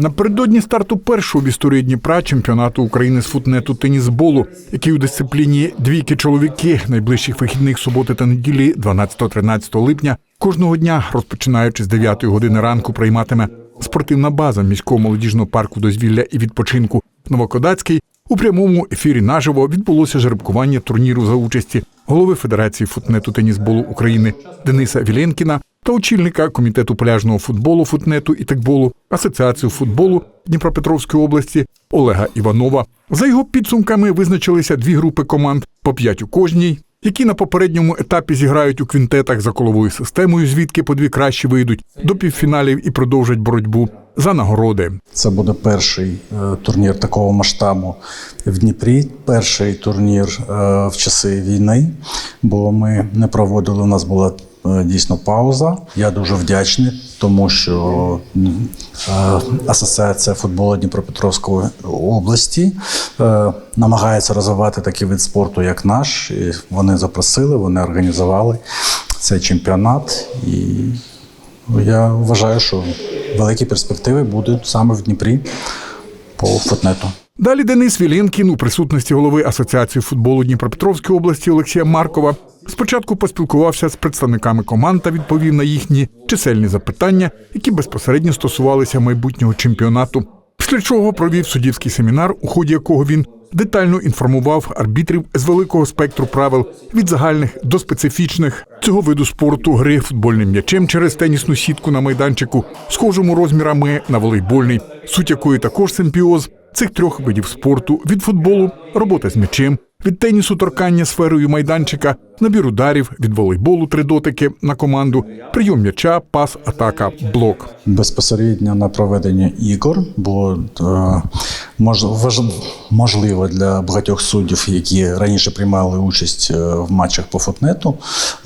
Напередодні старту першого в історії Дніпра чемпіонату України з футнету тенісболу, який у дисципліні двійки чоловіки найближчих вихідних суботи та неділі, 12-13 липня, кожного дня, розпочинаючи з 9 години ранку, прийматиме спортивна база міського молодіжного парку дозвілля і відпочинку Новокодацький. У прямому ефірі наживо відбулося жеребкування турніру за участі голови Федерації футнету тенісболу України Дениса Віленкіна та очільника комітету пляжного футболу, футнету і текболу Асоціацію футболу Дніпропетровської області Олега Іванова. За його підсумками визначилися дві групи команд по п'ять у кожній, які на попередньому етапі зіграють у квінтетах за коловою системою, звідки по дві кращі вийдуть до півфіналів і продовжать боротьбу за нагороди. Це буде перший е, турнір такого масштабу в Дніпрі. Перший турнір е, в часи війни, бо ми не проводили. У нас була дійсно пауза. Я дуже вдячний, тому що е, Асоціація футболу Дніпропетровської області е, намагається розвивати такий вид спорту, як наш. І вони запросили, вони організували цей чемпіонат і я вважаю, що великі перспективи будуть саме в Дніпрі по футнету. Далі Денис Віленкін у присутності голови Асоціації футболу Дніпропетровської області Олексія Маркова спочатку поспілкувався з представниками команд та відповів на їхні чисельні запитання, які безпосередньо стосувалися майбутнього чемпіонату. Після чого провів суддівський семінар, у ході якого він детально інформував арбітрів з великого спектру правил від загальних до специфічних цього виду спорту гри футбольним м'ячем через тенісну сітку на майданчику, схожому розмірами на волейбольний, суть якої також симпіоз цих трьох видів спорту від футболу, робота з м'ячем, від тенісу торкання сферою майданчика, набір ударів, від волейболу три дотики на команду, прийом м'яча, пас, атака, блок. Безпосередньо на проведення ігор було е, можливо для багатьох суддів, які раніше приймали участь е, в матчах по футнету,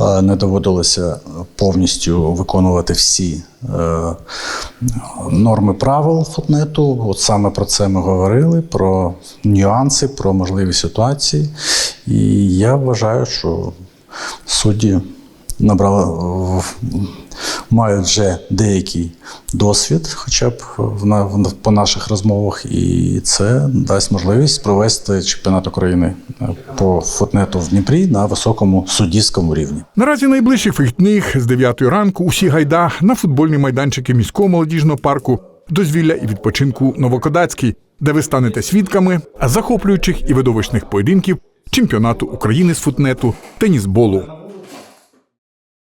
е, не доводилося повністю виконувати всі е, норми правил футнету. От саме про це ми говорили: про нюанси, про можливі ситуації. І я вважаю, що судді набрали мають вже деякий досвід, хоча б на- в- по наших розмовах, і це дасть можливість провести чемпіонат України е, по футнету в Дніпрі на високому суддівському рівні. Наразі найближчих вихідних з 9 ранку усі гайда на футбольні майданчики міського молодіжного парку дозвілля і відпочинку Новокодацький, де ви станете свідками захоплюючих і видовищних поєдинків чемпіонату України з футнету тенісболу.